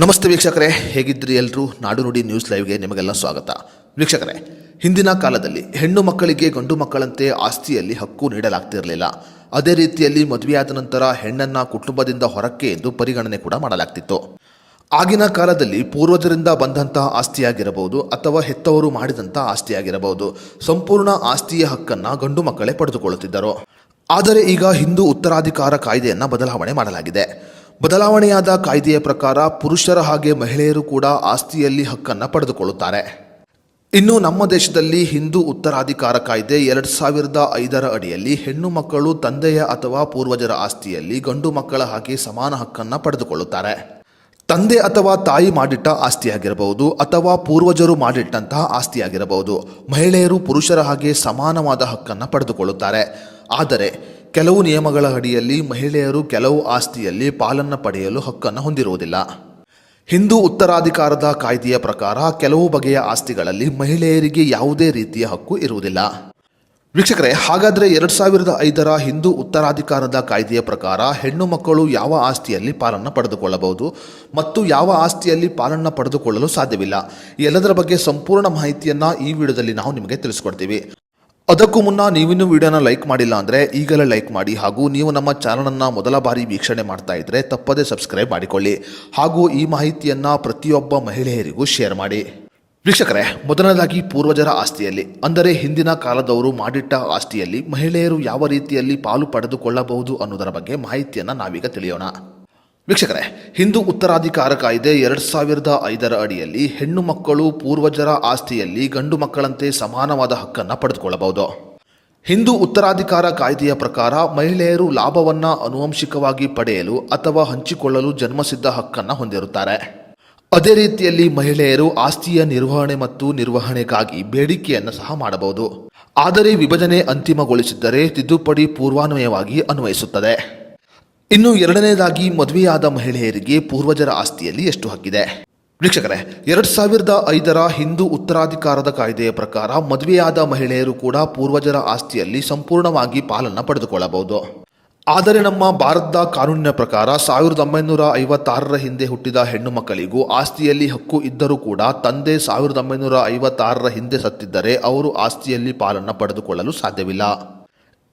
ನಮಸ್ತೆ ವೀಕ್ಷಕರೇ ಹೇಗಿದ್ರಿ ಎಲ್ಲರೂ ನಾಡು ನುಡಿ ನ್ಯೂಸ್ ಲೈವ್ಗೆ ನಿಮಗೆಲ್ಲ ಸ್ವಾಗತ. ವೀಕ್ಷಕರೇ, ಹಿಂದಿನ ಕಾಲದಲ್ಲಿ ಹೆಣ್ಣು ಮಕ್ಕಳಿಗೆ ಗಂಡು ಮಕ್ಕಳಂತೆ ಆಸ್ತಿಯಲ್ಲಿ ಹಕ್ಕು ನೀಡಲಾಗ್ತಿರಲಿಲ್ಲ. ಅದೇ ರೀತಿಯಲ್ಲಿ ಮದುವೆಯಾದ ನಂತರ ಹೆಣ್ಣನ್ನ ಕುಟುಂಬದಿಂದ ಹೊರಕ್ಕೆ ಎಂದು ಪರಿಗಣನೆ ಕೂಡ ಮಾಡಲಾಗ್ತಿತ್ತು. ಆಗಿನ ಕಾಲದಲ್ಲಿ ಪೂರ್ವಜರಿಂದ ಬಂದಂತಹ ಆಸ್ತಿಯಾಗಿರಬಹುದು ಅಥವಾ ಹೆತ್ತವರು ಮಾಡಿದಂತಹ ಆಸ್ತಿಯಾಗಿರಬಹುದು. ಸಂಪೂರ್ಣ ಆಸ್ತಿಯ ಹಕ್ಕನ್ನ ಗಂಡು ಮಕ್ಕಳೇ ಪಡೆದುಕೊಳ್ಳುತ್ತಿದ್ದರು. ಆದರೆ ಈಗ ಹಿಂದೂ ಉತ್ತರಾಧಿಕಾರ ಕಾಯ್ದೆಯನ್ನ ಬದಲಾವಣೆ ಮಾಡಲಾಗಿದೆ. ಬದಲಾವಣೆಯಾದ ಕಾಯ್ದೆಯ ಪ್ರಕಾರ ಪುರುಷರ ಹಾಗೆ ಮಹಿಳೆಯರು ಕೂಡ ಆಸ್ತಿಯಲ್ಲಿ ಹಕ್ಕನ್ನು ಪಡೆದುಕೊಳ್ಳುತ್ತಾರೆ. ಇನ್ನು ನಮ್ಮ ದೇಶದಲ್ಲಿ ಹಿಂದೂ ಉತ್ತರಾಧಿಕಾರ ಕಾಯ್ದೆ ಎರಡು ಸಾವಿರದ ಐದರ ಅಡಿಯಲ್ಲಿ ಹೆಣ್ಣು ಮಕ್ಕಳು ತಂದೆಯ ಅಥವಾ ಪೂರ್ವಜರ ಆಸ್ತಿಯಲ್ಲಿ ಗಂಡು ಮಕ್ಕಳ ಹಾಗೆ ಸಮಾನ ಹಕ್ಕನ್ನು ಪಡೆದುಕೊಳ್ಳುತ್ತಾರೆ. ತಂದೆ ಅಥವಾ ತಾಯಿ ಮಾಡಿಟ್ಟ ಆಸ್ತಿಯಾಗಿರಬಹುದು ಅಥವಾ ಪೂರ್ವಜರು ಮಾಡಿಟ್ಟಂತಹ ಆಸ್ತಿಯಾಗಿರಬಹುದು. ಮಹಿಳೆಯರು ಪುರುಷರ ಹಾಗೆ ಸಮಾನವಾದ ಹಕ್ಕನ್ನು ಪಡೆದುಕೊಳ್ಳುತ್ತಾರೆ. ಆದರೆ ಕೆಲವು ನಿಯಮಗಳ ಅಡಿಯಲ್ಲಿ ಮಹಿಳೆಯರು ಕೆಲವು ಆಸ್ತಿಯಲ್ಲಿ ಪಾಲನ್ನು ಪಡೆಯಲು ಹಕ್ಕನ್ನು ಹೊಂದಿರುವುದಿಲ್ಲ. ಹಿಂದೂ ಉತ್ತರಾಧಿಕಾರದ ಕಾಯ್ದೆಯ ಪ್ರಕಾರ ಕೆಲವು ಬಗೆಯ ಆಸ್ತಿಗಳಲ್ಲಿ ಮಹಿಳೆಯರಿಗೆ ಯಾವುದೇ ರೀತಿಯ ಹಕ್ಕು ಇರುವುದಿಲ್ಲ. ವೀಕ್ಷಕರೇ, ಹಾಗಾದರೆ ಎರಡು ಸಾವಿರದ ಐದರ ಹಿಂದೂ ಉತ್ತರಾಧಿಕಾರದ ಕಾಯ್ದೆಯ ಪ್ರಕಾರ ಹೆಣ್ಣು ಮಕ್ಕಳು ಯಾವ ಆಸ್ತಿಯಲ್ಲಿ ಪಾಲನ್ನು ಪಡೆದುಕೊಳ್ಳಬಹುದು ಮತ್ತು ಯಾವ ಆಸ್ತಿಯಲ್ಲಿ ಪಾಲನ್ನು ಪಡೆದುಕೊಳ್ಳಲು ಸಾಧ್ಯವಿಲ್ಲ. ಎಲ್ಲದರ ಬಗ್ಗೆ ಸಂಪೂರ್ಣ ಮಾಹಿತಿಯನ್ನು ಈ ವಿಡಿಯೋದಲ್ಲಿ ನಾವು ನಿಮಗೆ ತಿಳಿಸ್ಕೊಡ್ತೀವಿ. ಅದಕ್ಕೂ ಮುನ್ನ ನೀವಿನ್ನೂ ವಿಡಿಯೋನ ಲೈಕ್ ಮಾಡಿಲ್ಲ ಅಂದರೆ ಈಗಲೇ ಲೈಕ್ ಮಾಡಿ ಹಾಗೂ ನೀವು ನಮ್ಮ ಚಾನಲನ್ನು ಮೊದಲ ಬಾರಿ ವೀಕ್ಷಣೆ ಮಾಡ್ತಾ ಇದ್ದರೆ ತಪ್ಪದೇ ಸಬ್ಸ್ಕ್ರೈಬ್ ಮಾಡಿಕೊಳ್ಳಿ ಹಾಗೂ ಈ ಮಾಹಿತಿಯನ್ನು ಪ್ರತಿಯೊಬ್ಬ ಮಹಿಳೆಯರಿಗೂ ಶೇರ್ ಮಾಡಿ. ವೀಕ್ಷಕರೇ, ಮೊದಲನೇದಾಗಿ ಪೂರ್ವಜರ ಆಸ್ತಿಯಲ್ಲಿ, ಅಂದರೆ ಹಿಂದಿನ ಕಾಲದವರು ಮಾಡಿಟ್ಟ ಆಸ್ತಿಯಲ್ಲಿ ಮಹಿಳೆಯರು ಯಾವ ರೀತಿಯಲ್ಲಿ ಪಾಲು ಪಡೆದುಕೊಳ್ಳಬಹುದು ಅನ್ನೋದರ ಬಗ್ಗೆ ಮಾಹಿತಿಯನ್ನು ನಾವೀಗ ತಿಳಿಯೋಣ. ವೀಕ್ಷಕರೇ, ಹಿಂದೂ ಉತ್ತರಾಧಿಕಾರ ಕಾಯ್ದೆ ಎರಡು ಸಾವಿರದ ಐದರ ಅಡಿಯಲ್ಲಿ ಹೆಣ್ಣು ಮಕ್ಕಳು ಪೂರ್ವಜರ ಆಸ್ತಿಯಲ್ಲಿ ಗಂಡು ಮಕ್ಕಳಂತೆ ಸಮಾನವಾದ ಹಕ್ಕನ್ನು ಪಡೆದುಕೊಳ್ಳಬಹುದು. ಹಿಂದೂ ಉತ್ತರಾಧಿಕಾರ ಕಾಯ್ದೆಯ ಪ್ರಕಾರ ಮಹಿಳೆಯರು ಲಾಭವನ್ನು ಅನುವಂಶಿಕವಾಗಿ ಪಡೆಯಲು ಅಥವಾ ಹಂಚಿಕೊಳ್ಳಲು ಜನ್ಮಸಿದ್ಧ ಹಕ್ಕನ್ನು ಹೊಂದಿರುತ್ತಾರೆ. ಅದೇ ರೀತಿಯಲ್ಲಿ ಮಹಿಳೆಯರು ಆಸ್ತಿಯ ನಿರ್ವಹಣೆ ಮತ್ತು ನಿರ್ವಹಣೆಗಾಗಿ ಬೇಡಿಕೆಯನ್ನು ಸಹ ಮಾಡಬಹುದು. ಆದರೆ ವಿಭಜನೆ ಅಂತಿಮಗೊಳಿಸಿದ್ದರೆ ತಿದ್ದುಪಡಿ ಪೂರ್ವಾನ್ವಯವಾಗಿ ಅನ್ವಯಿಸುತ್ತದೆ. ಇನ್ನು ಎರಡನೇದಾಗಿ ಮದುವೆಯಾದ ಮಹಿಳೆಯರಿಗೆ ಪೂರ್ವಜರ ಆಸ್ತಿಯಲ್ಲಿ ಎಷ್ಟು ಹಕ್ಕಿದೆ? ವೀಕ್ಷಕರೇ, ಎರಡು ಸಾವಿರದ ಐದರ ಹಿಂದೂ ಉತ್ತರಾಧಿಕಾರದ ಕಾಯ್ದೆಯ ಪ್ರಕಾರ ಮದುವೆಯಾದ ಮಹಿಳೆಯರು ಕೂಡ ಪೂರ್ವಜರ ಆಸ್ತಿಯಲ್ಲಿ ಸಂಪೂರ್ಣವಾಗಿ ಪಾಲನ್ನು ಪಡೆದುಕೊಳ್ಳಬಹುದು. ಆದರೆ ನಮ್ಮ ಭಾರತದ ಕಾನೂನಿನ ಪ್ರಕಾರ ಸಾವಿರದ ಒಂಬೈನೂರ ಐವತ್ತಾರರ ಹಿಂದೆ ಹುಟ್ಟಿದ ಹೆಣ್ಣು ಮಕ್ಕಳಿಗೂ ಆಸ್ತಿಯಲ್ಲಿ ಹಕ್ಕು ಇದ್ದರೂ ಕೂಡ ತಂದೆ ಸಾವಿರದ ಒಂಬೈನೂರ ಐವತ್ತಾರರ ಹಿಂದೆ ಸತ್ತಿದ್ದರೆ ಅವರು ಆಸ್ತಿಯಲ್ಲಿ ಪಾಲನ್ನು ಪಡೆದುಕೊಳ್ಳಲು ಸಾಧ್ಯವಿಲ್ಲ.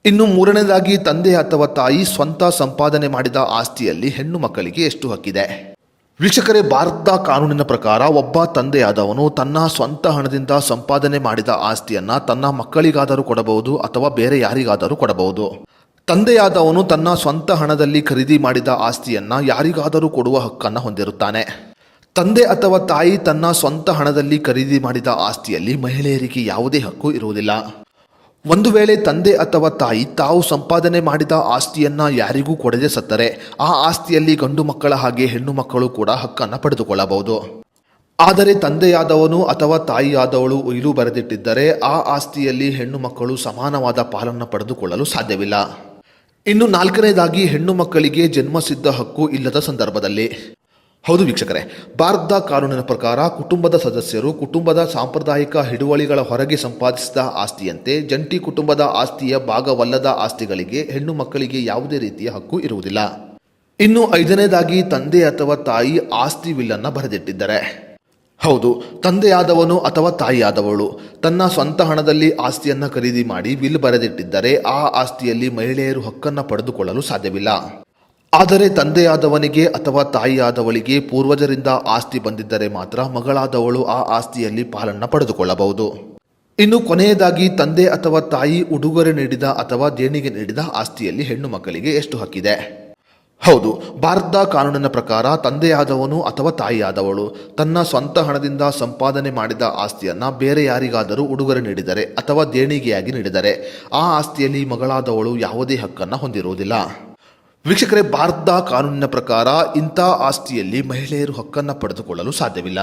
ಇನ್ನು ಮೂರನೇದಾಗಿ ತಂದೆ ಅಥವಾ ತಾಯಿ ಸ್ವಂತ ಸಂಪಾದನೆ ಮಾಡಿದ ಆಸ್ತಿಯಲ್ಲಿ ಹೆಣ್ಣು ಮಕ್ಕಳಿಗೆ ಎಷ್ಟು ಹಕ್ಕಿದೆ? ವೀಕ್ಷಕರೇ ಭಾರತದ ಕಾನೂನಿನ ಪ್ರಕಾರ ಒಬ್ಬ ತಂದೆಯಾದವನು ತನ್ನ ಸ್ವಂತ ಹಣದಿಂದ ಸಂಪಾದನೆ ಮಾಡಿದ ಆಸ್ತಿಯನ್ನ ತನ್ನ ಮಕ್ಕಳಿಗಾದರೂ ಕೊಡಬಹುದು ಅಥವಾ ಬೇರೆ ಯಾರಿಗಾದರೂ ಕೊಡಬಹುದು. ತಂದೆಯಾದವನು ತನ್ನ ಸ್ವಂತ ಹಣದಲ್ಲಿ ಖರೀದಿ ಮಾಡಿದ ಆಸ್ತಿಯನ್ನ ಯಾರಿಗಾದರೂ ಕೊಡುವ ಹಕ್ಕನ್ನು ಹೊಂದಿರುತ್ತಾನೆ. ತಂದೆ ಅಥವಾ ತಾಯಿ ತನ್ನ ಸ್ವಂತ ಹಣದಲ್ಲಿ ಖರೀದಿ ಮಾಡಿದ ಆಸ್ತಿಯಲ್ಲಿ ಮಹಿಳೆಯರಿಗೆ ಯಾವುದೇ ಹಕ್ಕು ಇರುವುದಿಲ್ಲ. ಒಂದು ವೇಳೆ ತಂದೆ ಅಥವಾ ತಾಯಿ ತಾವು ಸಂಪಾದನೆ ಮಾಡಿದ ಆಸ್ತಿಯನ್ನ ಯಾರಿಗೂ ಕೊಡದೆ ಸತ್ತರೆ, ಆ ಆಸ್ತಿಯಲ್ಲಿ ಗಂಡು ಮಕ್ಕಳ ಹಾಗೆ ಹೆಣ್ಣು ಮಕ್ಕಳು ಕೂಡ ಹಕ್ಕನ್ನು ಪಡೆದುಕೊಳ್ಳಬಹುದು. ಆದರೆ ತಂದೆಯಾದವನು ಅಥವಾ ತಾಯಿಯಾದವಳು ಉಯಿಲು ಬರೆದಿಟ್ಟಿದ್ದರೆ, ಆ ಆಸ್ತಿಯಲ್ಲಿ ಹೆಣ್ಣು ಮಕ್ಕಳು ಸಮಾನವಾದ ಪಾಲನ್ನು ಪಡೆದುಕೊಳ್ಳಲು ಸಾಧ್ಯವಿಲ್ಲ. ಇನ್ನು ನಾಲ್ಕನೇದಾಗಿ ಹೆಣ್ಣು ಮಕ್ಕಳಿಗೆ ಜನ್ಮಸಿದ್ಧ ಹಕ್ಕು ಇಲ್ಲದ ಸಂದರ್ಭದಲ್ಲಿ. ಹೌದು ವೀಕ್ಷಕರೇ, ಭಾರತದ ಕಾನೂನಿನ ಪ್ರಕಾರ ಕುಟುಂಬದ ಸದಸ್ಯರು ಕುಟುಂಬದ ಸಾಂಪ್ರದಾಯಿಕ ಹಿಡುವಳಿಗಳ ಹೊರಗೆ ಸಂಪಾದಿಸಿದ ಆಸ್ತಿಯಂತೆ ಜಂಟಿ ಕುಟುಂಬದ ಆಸ್ತಿಯ ಭಾಗವಲ್ಲದ ಆಸ್ತಿಗಳಿಗೆ ಹೆಣ್ಣು ಮಕ್ಕಳಿಗೆ ಯಾವುದೇ ರೀತಿಯ ಹಕ್ಕು ಇರುವುದಿಲ್ಲ. ಇನ್ನು ಐದನೇದಾಗಿ ತಂದೆ ಅಥವಾ ತಾಯಿ ಆಸ್ತಿ ವಿಲ್ಲನ್ನು ಬರೆದಿಟ್ಟಿದ್ದಾರೆ. ಹೌದು, ತಂದೆಯಾದವನು ಅಥವಾ ತಾಯಿಯಾದವಳು ತನ್ನ ಸ್ವಂತ ಹಣದಲ್ಲಿ ಆಸ್ತಿಯನ್ನು ಖರೀದಿ ಮಾಡಿ ವಿಲ್ ಬರೆದಿಟ್ಟಿದ್ದರೆ ಆ ಆಸ್ತಿಯಲ್ಲಿ ಮಹಿಳೆಯರು ಹಕ್ಕನ್ನು ಪಡೆದುಕೊಳ್ಳಲು ಸಾಧ್ಯವಿಲ್ಲ. ಆದರೆ ತಂದೆಯಾದವನಿಗೆ ಅಥವಾ ತಾಯಿಯಾದವಳಿಗೆ ಪೂರ್ವಜರಿಂದ ಆಸ್ತಿ ಬಂದಿದ್ದರೆ ಮಾತ್ರ ಮಗಳಾದವಳು ಆ ಆಸ್ತಿಯಲ್ಲಿ ಪಾಲನ್ನ ಪಡೆದುಕೊಳ್ಳಬಹುದು. ಇನ್ನು ಕೊನೆಯದಾಗಿ ತಂದೆ ಅಥವಾ ತಾಯಿ ಉಡುಗೊರೆ ನೀಡಿದ ಅಥವಾ ದೇಣಿಗೆ ನೀಡಿದ ಆಸ್ತಿಯಲ್ಲಿ ಹೆಣ್ಣು ಮಕ್ಕಳಿಗೆ ಎಷ್ಟು ಹಕ್ಕಿದೆ? ಹೌದು, ಭಾರತದ ಕಾನೂನಿನ ಪ್ರಕಾರ ತಂದೆಯಾದವನು ಅಥವಾ ತಾಯಿಯಾದವಳು ತನ್ನ ಸ್ವಂತ ಹಣದಿಂದ ಸಂಪಾದನೆ ಮಾಡಿದ ಆಸ್ತಿಯನ್ನು ಬೇರೆ ಯಾರಿಗಾದರೂ ಉಡುಗೊರೆ ನೀಡಿದರೆ ಅಥವಾ ದೇಣಿಗೆಯಾಗಿ ನೀಡಿದರೆ ಆ ಆಸ್ತಿಯಲ್ಲಿ ಮಗಳಾದವಳು ಯಾವುದೇ ಹಕ್ಕನ್ನು ಹೊಂದಿರುವುದಿಲ್ಲ. ವೀಕ್ಷಕರೇ ಭಾರತದ ಕಾನೂನಿನ ಪ್ರಕಾರ ಇಂಥ ಆಸ್ತಿಯಲ್ಲಿ ಮಹಿಳೆಯರು ಹಕ್ಕನ್ನು ಪಡೆದುಕೊಳ್ಳಲು ಸಾಧ್ಯವಿಲ್ಲ.